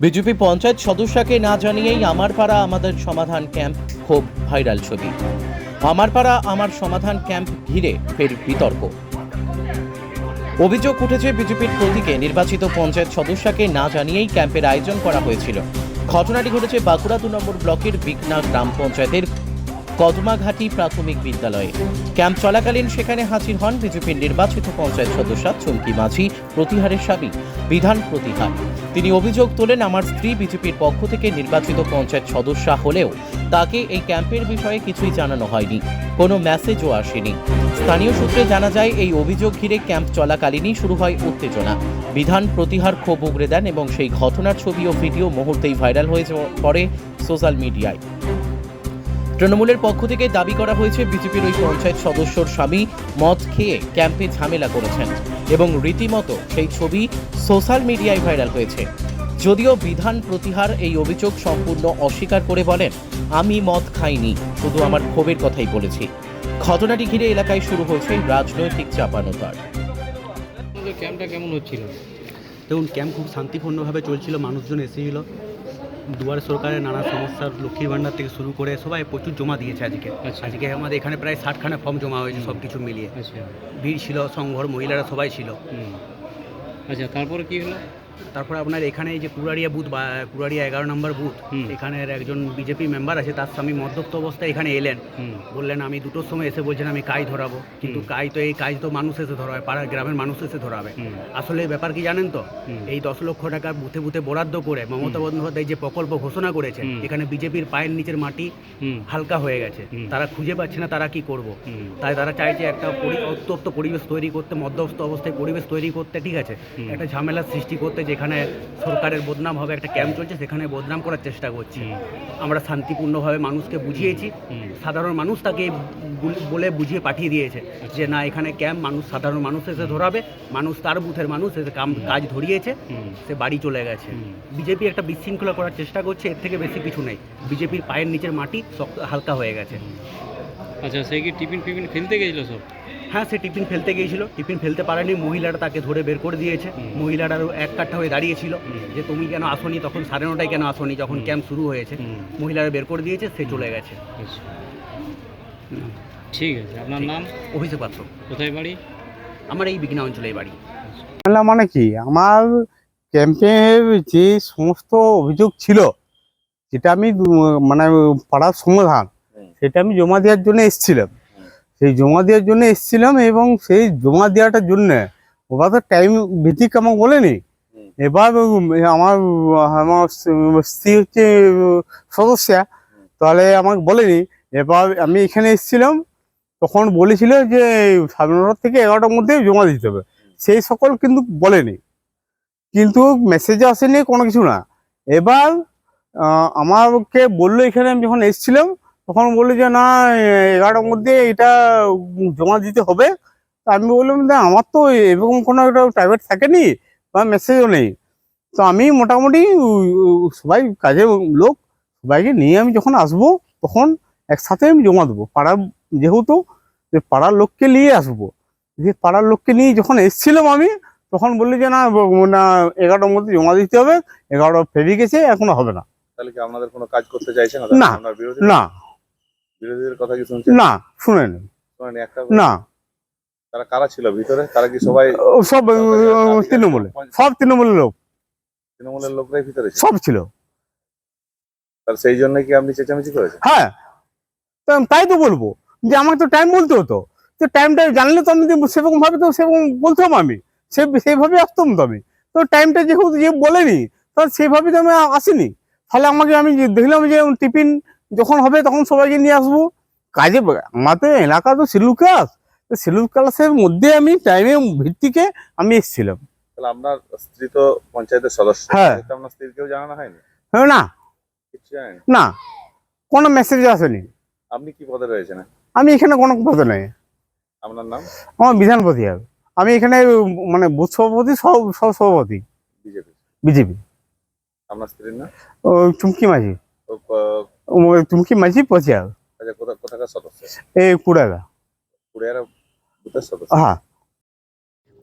BJP panchayat সদস্যকে না জানিয়েই আমার পাড়া আমাদের সমাধান ক্যাম্প খুব ভাইরাল ছবি। আমার পাড়া আমার সমাধান ক্যাম্প ঘিরে ফের বিতর্ক। অভিযোগ উঠেছে বিজেপির প্রতীকে নির্বাচিত পঞ্চায়েত সদস্যকে না জানিয়েই ক্যাম্পের আয়োজন করা হয়েছিল। ঘটনাটি ঘটেছে বাঁকুড়া দু নম্বর ব্লকের বিকনা গ্রাম পঞ্চায়েতের কদমাঘাটি প্রাথমিক বিদ্যালয়ে। ক্যাম্প চলাকালীন সেখানে হাজির হন বিজেপির নির্বাচিত পঞ্চায়েত সদস্য চুমকি মাঝি, প্রতিহারের স্বামী, বিধান প্রতিহার। তিনি অভিযোগ তোলেন, আমার স্ত্রী বিজেপির পক্ষ থেকে নির্বাচিত পঞ্চায়েত সদস্য হলেও তাকে এই ক্যাম্পের বিষয়ে কিছুই জানানো হয়নি, কোনো মেসেজও আসেনি। স্থানীয় সূত্রে জানা যায়, এই অভিযোগ ঘিরে ক্যাম্প চলাকালীনই শুরু হয় উত্তেজনা। বিধান প্রতিহার ক্ষোভ উগরে দেন এবং সেই ঘটনার ছবি ও ভিডিও মুহূর্তেই ভাইরাল হয়ে পড়ে সোশ্যাল মিডিয়ায়। তৃণমূলের পক্ষ থেকে দাবি করা হয়েছে বিজেপির ওই পঞ্চায়েত সদস্যর স্বামী মদ খেয়ে ক্যাম্পে ঝামেলা করেছেন এবং রীতিমতো সেই ছবি সোশ্যাল মিডিয়ায় ভাইরাল হয়েছে। যদিও বিধান প্রতিহার এই অভিযোগ সম্পূর্ণ অস্বীকার করে বলেন আমি মদ খাইনি শুধু আমার ক্ষোভের কথাই বলেছি। ঘটনাটি ঘিরে এলাকায় শুরু হয়েছে রাজনৈতিক চাপানোতার। ক্যাম্পটা কেমন হচ্ছিল? দেখুন ক্যাম্প খুব শান্তিপূর্ণভাবে চলছিল মানুষজন এসেছিল দুয়ারে সরকারের নানা সমস্যার লক্ষ্মীর ভাণ্ডার থেকে শুরু করে সবাই প্রচুর জমা দিয়েছে আজকে। আচ্ছা। আজকে আমাদের এখানে প্রায় ষাটখানা ফর্ম জমা হয়েছে সব কিছু মিলিয়ে। আচ্ছা। ভিড় ছিল সংঘর মহিলারা সবাই ছিল। আচ্ছা তারপরে কী হলো? তারপরে আপনার এখানে এই যে কুরারিয়া বুথ বা কুরারিয়া এগারো নম্বর বুথ এখানের একজন বিজেপি মেম্বার আছে তার স্বামী মদ্যপ্ত অবস্থায় এখানে এলেন। বললেন আমি দুটোর সময় এসে বলছেন আমি কাজ ধরাবো কিন্তু কাজ তো এই কাজ তো মানুষ এসে ধরাবে পাড়ার গ্রামের মানুষ এসে ধরাবে। আসলে ব্যাপার কি জানেন তো? এই দশ লক্ষ টাকা বুথে বুথে বরাদ্দ করে মমতা বন্দ্যোপাধ্যায় যে প্রকল্প ঘোষণা করেছে এখানে বিজেপির পায়ের নিচের মাটি হালকা হয়ে গেছে। তারা খুঁজে পাচ্ছে না তারা কি করব। তাই তারা চাইছে একটা উত্তপ্ত পরিবেশ তৈরি করতে মধ্যস্থ অবস্থায় পরিবেশ তৈরি করতে ঠিক আছে? একটা ঝামেলার সৃষ্টি করতে যেখানে সরকারের বদনাম হবে একটা ক্যাম্প চলছে সেখানে বদনাম করার চেষ্টা করছি। আমরা শান্তিপূর্ণভাবে মানুষকে বুঝিয়েছি। সাধারণ মানুষ তাকে বলে বুঝিয়ে পাঠিয়ে দিয়েছে যে না এখানে ক্যাম্প মানুষ সাধারণ মানুষ এসে ধরাবে। মানুষ তার বুথের মানুষ এসে কাম- কাজ ধরিয়েছে। সে বাড়ি চলে গেছে। বিজেপি একটা বিশৃঙ্খলা করার চেষ্টা করছে এর থেকে বেশি কিছু নেই। বিজেপির পায়ের নিচের মাটি হালকা হয়ে গেছে। আচ্ছা সে কি টিফিন ফিফিন খেলতে গেছিল সব? হ্যাঁ সে টিফিন ফেলতে গিয়েছিল। টিফিন ফেলতে পারেনি মহিলারা তাকে ধরে বের করে দিয়েছে। মহিলারা এক কাঠা হয়ে দাঁড়িয়েছিল। যে তুমি কেন আসনি? তখন সাড়ে নটায় কেন আসনি? যখন ক্যাম্প শুরু হয়েছে মহিলারা বের করে দিয়েছে সে চলে গেছে। ঠিক আছে আপনার নাম? অভিষেক পাত্র। কোথায় বাড়ি? আমার এই বিঘ্না অঞ্চলেই বাড়ি। মানে কি? আমার ক্যাম্পের যে সমস্ত অভিযোগ ছিল যেটা আমি মানে পাড়ার সমাধান সেটা আমি জমা দেওয়ার জন্য এসেছিলাম। সেই জমা দেওয়ার জন্য এসেছিলাম এবং সেই জমা দেওয়াটার জন্য ওরা তো টাইম ভিত্তিক আমাকে বলেনি এবার আমার আমার স্ত্রী হচ্ছে সদস্যা তাহলে আমাকে বলেনি। এবার আমি এখানে এসেছিলাম তখন বলেছিল যে সাড়ে নটার থেকে এগারোটার মধ্যে জমা দিতে হবে। সেই সকল কিন্তু বলেনি। কিন্তু মেসেজে আসেনি কোনো কিছু না। এবার আমাকে বলল এখানে আমি যখন এসেছিলাম তখন বলল যে না এগারোটার মধ্যে এটা জমা দিতে হবে। তা আমি বললাম না আমার তো এরকম কোনো একটা প্রাইভেট থাকেনি বা মেসেজও নেই। তো আমি মোটামুটি সবাই কাজের লোক সবাইকে নিয়ে আমি যখন আসব তখন একসাথে আমি জমা দেবো। পাড়ার যেহেতু যে পাড়ার লোককে নিয়ে আসব যে পাড়ার লোককে নিয়ে যখন এসেছিলাম আমি তখন বললি যে না না এগারোটার মধ্যে জমা দিতে হবে এগারোটা ফেরি গেছে এখনও হবে না। তাহলে কি আপনাদের কোনো কাজ করতে চাইছেন না। না বিরোধীদের কথা কি শুনছেন? না শুনেনি। শোনেনি একটা না। তারা কারা ছিল ভিতরে? তারা কি সবাই ও সব তৃণমূলে। সব তৃণমূলের লোক। তৃণমূলের লোকরাই ভিতরে সব ছিল। তার সেই জন্য কি আপনি চেঁচামেচি করেছেন? হ্যাঁ। তা তাই তো বলব যে আমাকে তো টাইম বলতে হতো। তো টাইমটা জানলে তো আমি সেরকম ভাবে তো সেরকম বলতাম আমি। সে সেইভাবে আসতাম তো আমি। তো টাইমটা যেহেতু যে বলেনি তাহলে সেভাবে তো আমি আসিনি। তাহলে আমাকে আমি দেখলাম যে টিফিন যখন হবে তখন সবাইকে নিয়ে আসব। কাজে আমাদের এলাকা তো শিলুর ক্লাসের মধ্যে আমি টাইমের ভিত্তিকে আমি এসেছিলাম। তাহলে আপনার স্ত্রী তো পঞ্চায়েতের সদস্য। হ্যাঁ। আপনার স্ত্রীকেও জানানো হয়নি? হ্যাঁ না। না। কোনো মেসেজ আসেনি। আপনি কি পদে রয়েছেন? আমি এখানে কোনো পদে নেই। আপনার নাম? আমার বিধানপতি হবে আমি এখানে মানে বুথ সভাপতি সব সব সভাপতি। বিজেপি। বিজেপি। আপনার স্ত্রীর নাম? ও চুমকি মাঝি। ও কি মাঝি পচিয়ার আচ্ছা এই কুড়াগা পুরিয়ার সদস্য? হ্যাঁ।